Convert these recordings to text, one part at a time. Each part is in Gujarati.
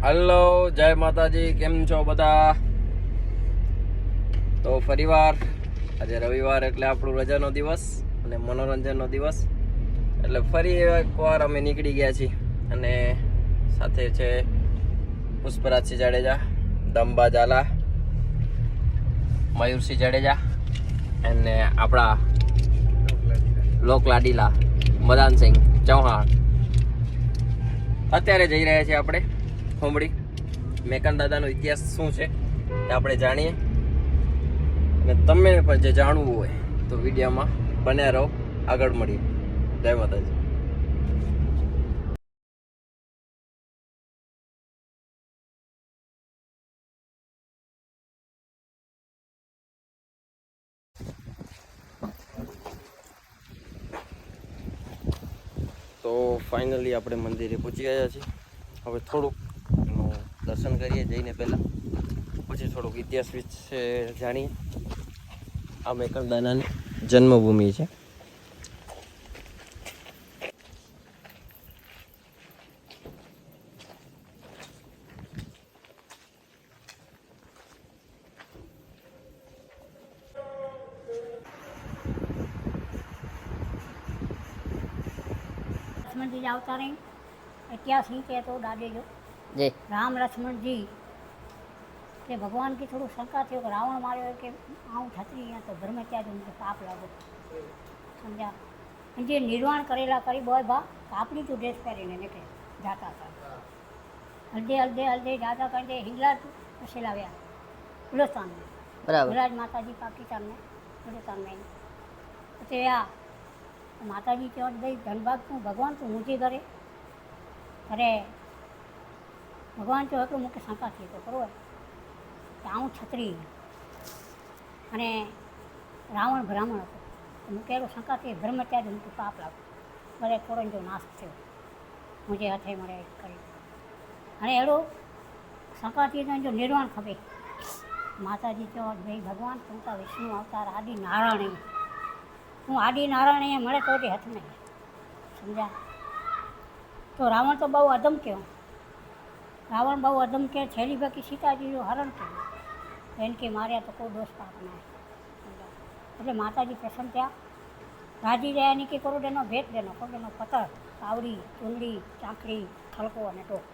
હલો, જય માતાજી, કેમ છો બધા? તો ફરીવાર, આજે રવિવાર એટલે આપણું રજાનો દિવસ અને મનોરંજનનો દિવસ. એટલે ફરી એકવાર અમે નીકળી ગયા છીએ અને સાથે છે પુષ્પરાજસિંહ જાડેજા, દંબા ઝાલા, મયુરસિંહ જાડેજા અને આપણા લોકલાડીલા મદાનસિંહ ચૌહાણ. અત્યારે જઈ રહ્યા છીએ આપણે. ખોમડી મેકાન દાદાનો ઇતિહાસ શું છે એ આપણે જાણીએ. અને તમને પણ જે જાણવું હોય તો વિડીયોમાં બન્યા રહો. આગળ મળીએ. જય માતાજી. તો ફાઇનલી આપણે મંદિરે પહોંચી ગયા છીએ. હવે થોડુંક દર્શન કરીએ જઈને પહેલાં. પછી થોડુંક ઇતિહાસ વિશે જાણીએ. આ મેકલદાનાની જન્મભૂમિ છે. લક્ષ્મણજી આવતા રહી. ત્યાં સી કહેતો દાદે જો जो જી राम लक्ष्मण जी કે ભગવાન કી થોડું શંકા થયો કે રાવણ માર્યો કે આવું છત્રી અહીંયા તો ભરમે ત્યાં જ મને પાપ લાગો સમજ્યા અને જે નિર્વાણ કરેલા કરી બોય બા કાપડી તું ડ્રેસ પહેરીને નીકળે જાતા હતા હલદે હલદે હલદે જાતા કરીને હિંગલા પછી લાવ્યા ગુલસ્તાનમાં બરાબર વિરાજ માતાજી પાકિસ્તાન में हिंदुस्तान में उते विया माताजी चयो भई धनबाग तूं भॻवान तूं मुंहिंजे घरे घरे ભગવાન જો હતું મૂકે શંકા થઈ તો બરોબર હું છત્રી. અને રાવણ બ્રાહ્મણ હતો. તો મૂકેલું શંકાથી બ્રહ્મચારી મૂકે પાપ લાગતું મારે કોરોન જો નાશ થયો. મુજે હાથે મળે કરી અને એડું શંકાતીને જો નિર્વાણ ખપે માતાજી જો ભાઈ ભગવાન તુમતા વિષ્ણુ અવતાર, આદિ નારાયણ. હું આદિ નારાયણ અહીંયા મળે તો હથ નહીં સમજ્યા? તો રાવણ તો બહુ અધમ કહેવાય. રાવણ બહુ અધમ કે છેલી બાકી સીતાજીનું હરણ કર્યું. એને કે માર્યા તો કોઈ દોષ પાપ ના એટલે માતાજી પ્રસન્ન થયા. રાજી રહ્યા ની કે કોરડેનો ભેટ દેનો, કોરડેનો પતર પાવડી ચૂંદડી, ચાંકડી ખલકો અને ટોપ.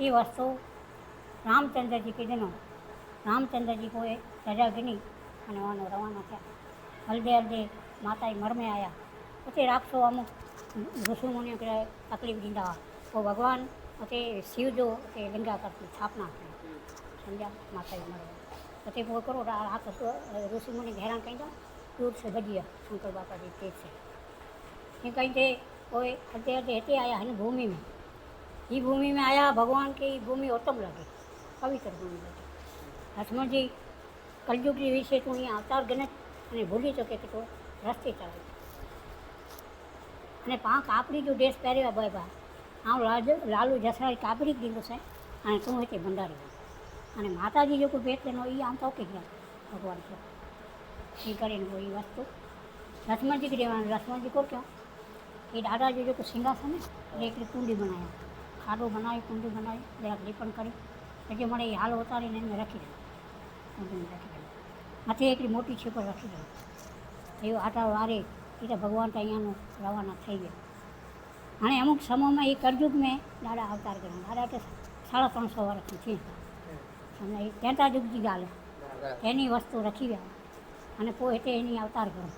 એ વસ્તુ રામચંદ્રજી કીધેનો રામચંદ્રજી કોઈ ધજા ગણી અને વાનો રવાના થયા. હલદે હલદે માતા મરમે આવ્યા પછી રાખશો અમુક ઋષિમુનિઓ કહેવાય તકલીફ દીધા તો ભગવાન અતે શિવજો તે ગંગા કરતી સ્થાપના કરી. સમજ્યા? માતાજી મળવા અતે બહુ કરો, આ ઋષિમુનિ હેરાન કહી દો દૂર છે ભજીયા, શંકર બાપાજી તે છે. એ કહી દે કોઈ અતે અતે હેતે આયા એની ભૂમિમાં. એ ભૂમિમાં આયા, ભગવાન કે એ ભૂમિ ઉત્તમ લાગે. પવિત્ર ભૂમિ લાગે. હસમણજી કલયુગની વિશે તું અહીંયા અવતાર ગણત અને ભૂલી શકે કે તો રસ્તે ચાલે. અને પાંખ આપણી જો ડ્રેસ પહેર્યા ભાઈ બા હું લાજ લાલુ જસરાજ કાબરી દીધું છે અને શું હોય તે ભંડારી અને માતાજી લોકો બેઠેલો એ આમ તો કહી ગયા ભગવાન છે. એ કરીને એ વસ્તુ. લક્ષ્મણજી કહેવાનું લક્ષ્મણજી કહો કહો એ દાદાજી લોકો સિંગાસન એટલે એકલી કુંડી બનાવ્યા ખાડો બનાવી, કુંડી બનાવી જરાક લીપણ કરી. પછી મને એ હાલ ઉતારીને એને રાખી દીધું. કુંડીને રાખી દીધું. માથે એકલી મોટી છીપર રાખી દીધું. એવું આટા વારે એટલે ભગવાન તો અહીંયાનું રવાના થઈ ગયા. અને અમુક સમૂહમાં એ કરજુગ મેં દાદા અવતાર કર્યો દાદા કે સાડા ત્રણસો વર્ષનું છે. અને એ કહેતા જુગજી ગાલે, એની વસ્તુ રખી ગયા અને પોતે એની અવતાર કરો.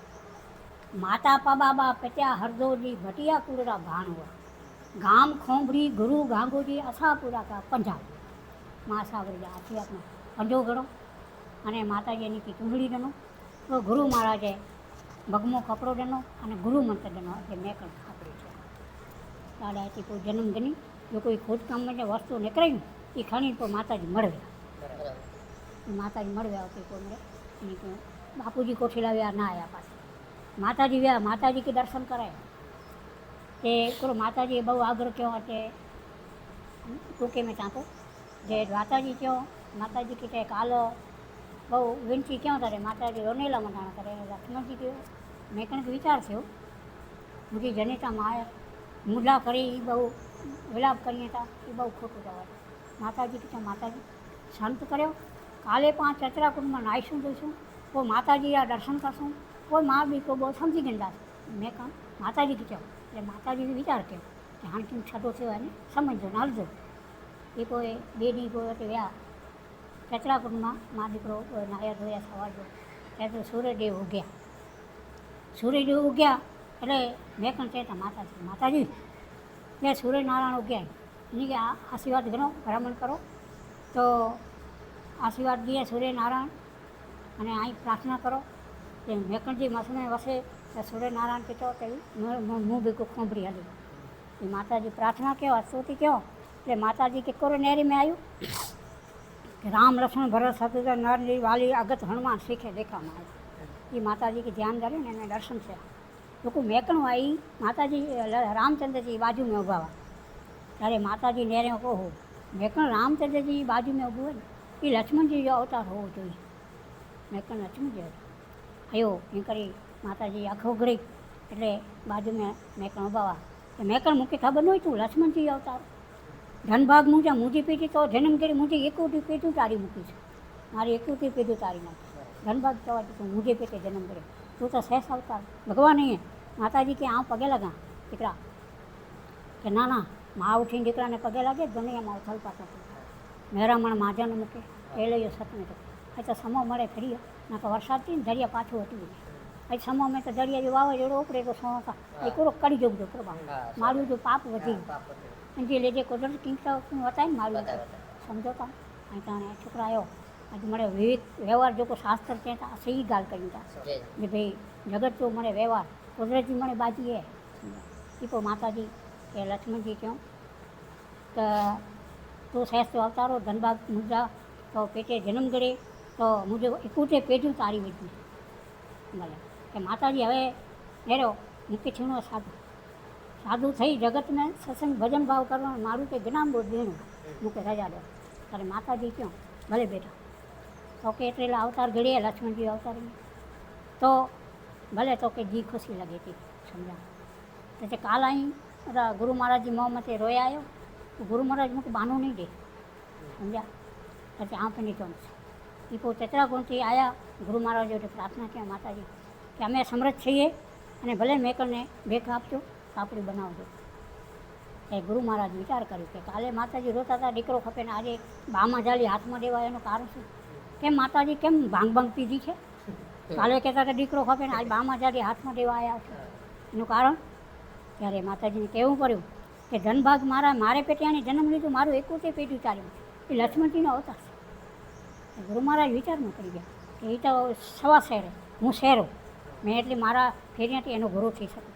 માતા પા બાબા પત્યા હરદોજી, ભટિયા કુરડા ભાણવા. ગામ ખોંભરી ગુરુ ગાંગોજી, અસાપુરા કા પંજાબ. મહાસાગરજા આશીર્વાદમાં પંજો ગણો અને માતાજીની કે ચૂંટણી ગણો તો ગુરુ મહારાજે ભગમો કપડો ડનો અને ગુરુ મંત્ર ડનો એટલે મેં કહ્યું. ખાપડી છે દાદા હતી, કોઈ જન્મ ગણી, જો કોઈ ખોદકામમાં માટે વસ્તુ નીકળાયું એ ખણી તો માતાજી મળવ્યા માતાજી મળવ્યા હતી કોઈ કે બાપુજી કોઠી લાવ્યા ના આવ્યા પાછા. માતાજી વ્યા માતાજી કે દર્શન કરાયા. તે પેલો માતાજીએ બહુ આગ્રહ કહ્યો કે ટૂંકે મેં ચાંપો? જે માતાજી કહો માતાજી કે કાલ બહુ વિનંતી ક્યાં કરે માતાજી રોનેલા મંડાણા કરે. લક્ષ્મણજી કયો મેં કંઈક વિચાર થયો મુજબ જનેતા માં મુલા કરી એ બહુ વિલાપ કરીએ હતા એ બહુ ખોટું જવાય માતાજી કીધું, માતાજી શાંત કર્યો? કાલે પાંચ ચત્રાકુંડમાં નાહીશું જઈશું? કોઈ માતાજી આ દર્શન કરશું? કોઈ મા બી, કોઈ બહુ સમજી ગયેલા મેં કહું માતાજી કીધું એટલે માતાજીને વિચાર કર્યો કે હાણ કેમ છતો થયો એને સમજજો નાલજો એ કોઈ બે દી કોઈ હતી વ્યા ચત્રાકુંડમાં મા દીકરો નાયા ધોયા સવારજો ત્યાં તો સૂર્યદેવ ઉગ્યા. સૂર્યદેવ ઉગ્યા એટલે મેં પણ કહેતા, માતાજી માતાજી. મેં સૂર્યનારાયણ ઉગ્યા. એની કે આશીર્વાદ ગણો ભ્રમણ કરો. તો આશીર્વાદ દઈએ સૂર્યનારાયણ અને અહીં પ્રાર્થના કરો. કે વેકણજી મસમે વસે તો સૂર્યનારાયણ કહેતો તેવી હું બી ખોંભરી હલી એ માતાજી પ્રાર્થના કહો સ્તુતિ કહો એટલે માતાજી કે, કરો નેરી મેં આવ્યું રામ લક્ષ્મણ ભરત શત્રુઘ્ન નરની વાલી અગત હનુમાન શીખે દેખામાં આવ્યું એ માતાજી કે, ધ્યાન ધરે ને એને દર્શન છે લોકો મેકણું આવી માતાજી રામચંદ્રજી બાજુમાં ઊભા હતા ત્યારે માતાજી નેરે કહો મેકણ રામચંદ્રજી બાજુમાં ઊભું હોય ને, એ લક્ષ્મણજી જો અવતાર હોવો જોઈએ. મેકણ લક્ષ્મણજી આવ્યો એ કરી માતાજી આખો ગળી એટલે બાજુમાં મેકણ ઉભાવા એ મેકણ મૂકે ખબર ન હોય તું લક્ષ્મણજી અવતાર. ધનભાગ મુજા મૂજી પીધી તો જન્મ કરી મુજી એકોટી પેટું તારી મૂકી છે. મારી એકોટી પેટું તારી નાખી ધનભાગ થવા તું મુજે પેટે જન્મ કરે તું તો શેષ અવતાર ભગવાન નહીં માતાજી કે આ પગે લગા. દીકરા કે ના ના મા ઉઠીને દીકરાને પગે લાગે દુનિયામાં ઉથલ પાથલ મેરામણ માજાને મૂકે એ લઈએ સતને અહીં તો સમો મળે ફરી ના તો વરસાદથી ને દરિયા પાછું હતું અહીં સમો મેં તો દરિયા જો વાવાઝોડું ઉપડે તો સો એ કોરો કરી જવું જો પ્રભા મારું જો પાપ વધી ગયું. જે લેજે કુદરત કિંમતા વતાવીને મારું સમજો તા. અહીં તાણે છોકરા આવ્યો. આજે મળે વિવિધ વ્યવહાર જો કોઈ શાસ્ત્ર છે તો સહી ગાલ કરી તા જે ભાઈ જગત જો મળે વ્યવહાર કુદરતી મળે બાજી એ પણ માતાજી કે લક્ષ્મણજી કહું તો તું શ્રેષ્ઠ અવતારો ધનબાગ મુદ્રા તો પેટે જન્મ કરે તો મુજબ એકુટે પેઢું તારી વધી. ભલે. કે માતાજી હવે નેરો મૂકી છીણો સાધુ. સાધુ થઈ જગતને સત્સંગ ભજન ભાવ કરવાનું મારું કે જ્ઞાન બહુ દેણું મૂકે રજા દો. ત્યારે માતાજી ક્યાં ભલે બેઠા તો કે એટલે અવતાર ઘડીએ લક્ષ્મણજી અવતાર તો ભલે તો કે જી ખુશી લગે હતી સમજા તો કાલ અહીં ગુરુ મહારાજજી મોહમ્મદે રોયા આવ્યો, તો ગુરુ મહારાજ મૂકે બાનું નહીં દે સમજ્યા પછી આંખની તો એ કોઈ ચતરાગુણથી આવ્યા ગુરુ મહારાજ પ્રાર્થના કે માતાજી, કે અમે સમૃદ્ધ છીએ અને ભલે મેકરને ભેખ આપજો, કાપડી બનાવજો. એ ગુરુ મહારાજ વિચાર કર્યો કે કાલે માતાજી રોતા હતા, દીકરો ખપે ને આજે બામાં જાળી હાથમાં દેવા એનું કારણ શું? કેમ માતાજી કેમ ભાંગ ભાંગ પીધી છે? કાલે કહેતા કે દીકરો ખપે ને આજે બામાં જ્યારે હાથમાં દેવા આવ્યા છે. એનું કારણ? ત્યારે માતાજીને કહેવું પડ્યું કે ધનભાગ મારા મારે પેટે જન્મ લીધું મારું એકુતે પેટ્યું ચાલ્યું એ લક્ષ્મણજીનો અવતાર છે. ગુરુ મહારાજ વિચારમાં કરી ગયા. કે એ તો સવા શહેરે હું શહેરો. મેં એટલે મારા ફેરિયાથી એનો ગુરુ થઈ શકું.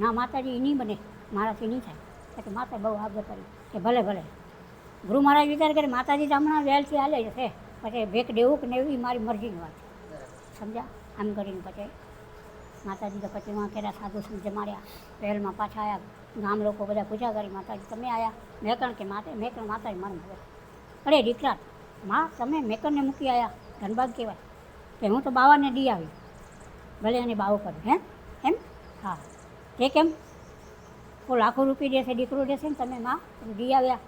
ના માતાજી એ નહીં બને. મારાથી નહીં થાય. એટલે માતા બહુ આગળ કરી કે ભલે ભલે. ગુરુ મહારાજ વિચાર કરે માતાજી તો હમણાં વહેલથી હાલે છે. પછી ભેક દેવું કે ને એ મારી મરજીની વાત સમજા? આમ કરીને પછી માતાજી તો પછી વાં કેરા સાધુ સંત જમાડ્યા પહેલમાં પાછા આવ્યા ગામ લોકો બધા પૂજા કરી, માતાજી તમે આવ્યા મેકણ કે માતા, મેકણ માતાજી મરણ ભરે અરે દીકરા માં તમે મેકણને મૂકી આવ્યા ધનબાગ કહેવાય. કે હું તો બાવાને દી આવી. ભલે એને બાવો કરું હે? એમ? હા. તે કેમ? ઓ લાખો રૂપિયા દેશે, દીકરો દેશે ને તમે માં, દી આવ્યા.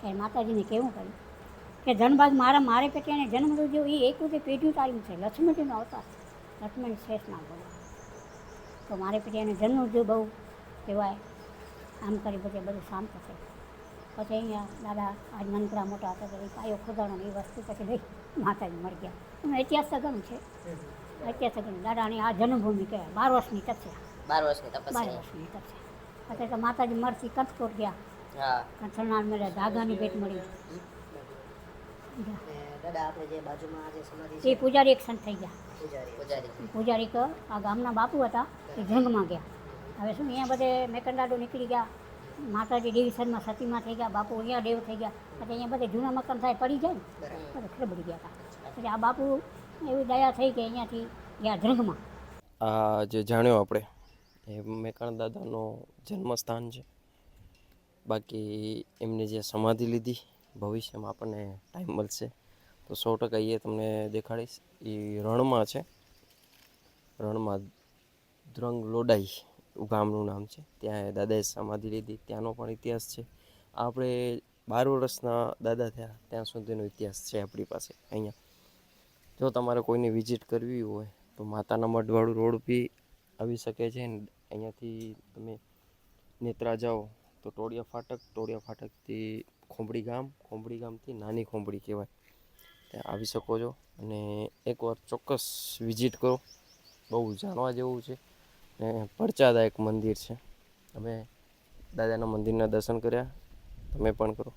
ત્યારે માતાજીને કેવું કર્યું? કે ધનભાગ મારા મારે પેટે એને જન્મ લીધો એ એક રીતે પેઢ્યું ટાઈમ છે. લક્ષ્મણજીનો અવતાર લક્ષ્મણ શેષના ના બોલો. તો મારે પછી એને જન્મ લીધો બહુ કહેવાય. આમ કરી પછી બધું શાંત થશે. પછી અહીંયા દાદા આજ મંત્રા મોટા હતા તો એ પાયો ખોદાણો એ વસ્તુ પછી લઈ માતાજી મળી ગયા. એનું ઇતિહાસ તો ઘણું છે. ઇતિહાસ ઘણું દાદાની આ જન્મભૂમિ કહેવાય. બાર વર્ષની તપસ્યા. બાર વર્ષની બાર તપસ્યા વર્ષની તપસ્યા. પછી તો માતાજી મરથી કંચકોટ ગયા. હા. મળ્યા મળે ધાગાની ભેટ મળી. દાદા આપણે જે બાજુમાં જે સમાધિ એ પૂજારી એક સંત થઈ ગયા. પૂજારી. પૂજારી. પૂજારી આ ગામના બાપુ હતા એ જંગમાં ગયા. હવે શું અહીંયા બધે મેકંડાડો નીકળી ગયા માતાજી ડિવિઝનમાં સતીમાં થઈ ગયા બાપુ અહીંયા દેવ થઈ ગયા. પછી અહીંયા બધે જૂના મકાન થાય પડી જાય ને ખરબડી ગયા હતા. પછી આ બાપુ એવી દયા થઈ કે અહીંયાથી ગયા જંગમાં. આ જે જાણ્યો આપણે એ મેકણ દાદાનો જન્મસ્થાન છે. બાકી એમની જે સમાધિ લીધી ભવિષ્યમાં આપણને ટાઈમ મળશે. તો સો ટકા એ તમને દેખાડીશ. એ રણમાં છે. રણમાં દ્રંગ લોડાઈ ગામનું નામ છે. ત્યાં દાદાએ સમાધિ લીધી. ત્યાંનો પણ ઇતિહાસ છે. આપણે બાર વર્ષના દાદા થયા. ત્યાં સુધીનો ઇતિહાસ છે આપણી પાસે અહીંયા. જો તમારે કોઈને વિઝિટ કરવી હોય, તો માતાના મઢવાળું રોડ બી આવી શકે છે. અહીંયાથી તમે નેત્રા જાઓ, તો ટોળિયા ફાટક, ટોળિયા ફાટકથી ખોંભડી ગામ ખોંભડી ગામથી નાની ખોંભડી કહેવાય. ત્યાં આવી શકો છો અને એકવાર ચોક્કસ વિઝિટ કરો. બહુ જાણવા જેવું છે ને પડચાદાયક મંદિર છે. અમે દાદાના મંદિરના દર્શન કર્યા, તમે પણ કરો.